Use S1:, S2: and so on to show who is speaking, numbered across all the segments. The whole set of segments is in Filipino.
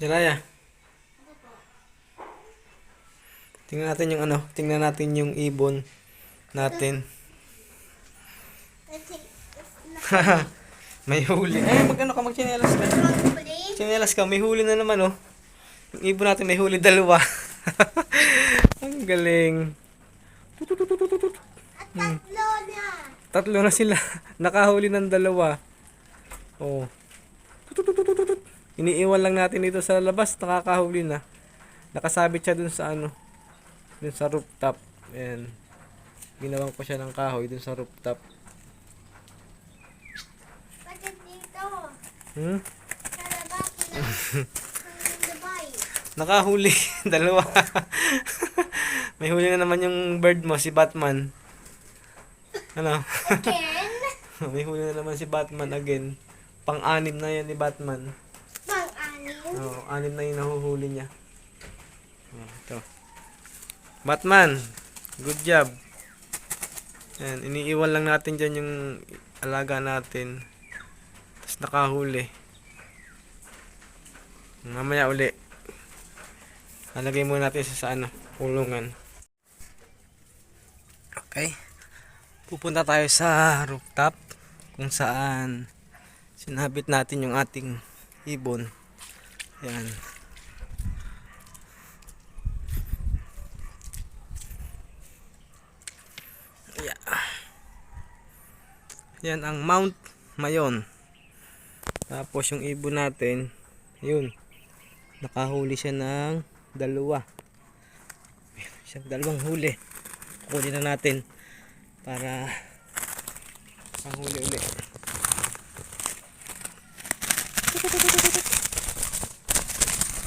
S1: Jiraya. Tingnan natin yung ano, tingnan natin yung ibon natin. may huli. Eh, mag ano ka, magchinelas ka. Chinelas ka, may huli na naman oh. Yung ibon natin may huli dalawa. Ang galing.
S2: At tatlo na.
S1: Tatlo na sila. Nakahuli ng dalawa. Oh. Iniiwan lang natin dito sa labas, nakakahuli na. Nakasabit siya dun sa ano, dun sa rooftop. Ayan. Ginawan ko siya ng kahoy dun sa rooftop.
S2: Bakit dito?
S1: Hmm?
S2: Sa labas.
S1: Nakahuli. Dalawa. May huli na naman yung bird mo, si Batman. Ano?
S2: Again?
S1: May huli na naman si Batman again. Pang-anim na yan ni Batman. Oo, anim na yung nahuhuli niya. Oh, ito. Batman, good job. Yan, iniiwan lang natin dyan yung alaga natin. Tapos nakahuli. Mamaya uli. Halagay muna natin sa, sa ano, kulungan. Okay. Pupunta tayo sa rooftop kung saan sinabit natin yung ating ibon. Yan. Yeah. Yan ang Mount Mayon. Tapos yung ibon natin, yun. Nakahuli siya ng dalawa. Siyang dalawang huli. Kukunin na natin para panghuli uli.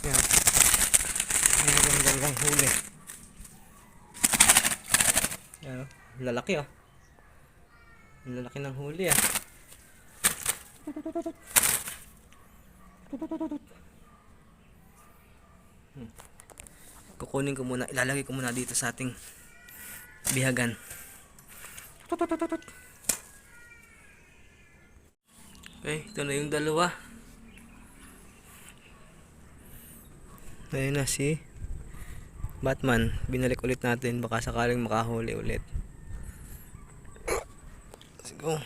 S1: Yan. Ang gandang huli. Yan oh. Lalaki oh. Lalaki ng huli ah. Hmm. Kukunin ko muna, ilalagay ko muna dito sa ating bihagan. Okay, ito na yung dalawa. Ayun na si Batman. Binalik ulit natin. Baka sakaling makahuli ulit. Let's go.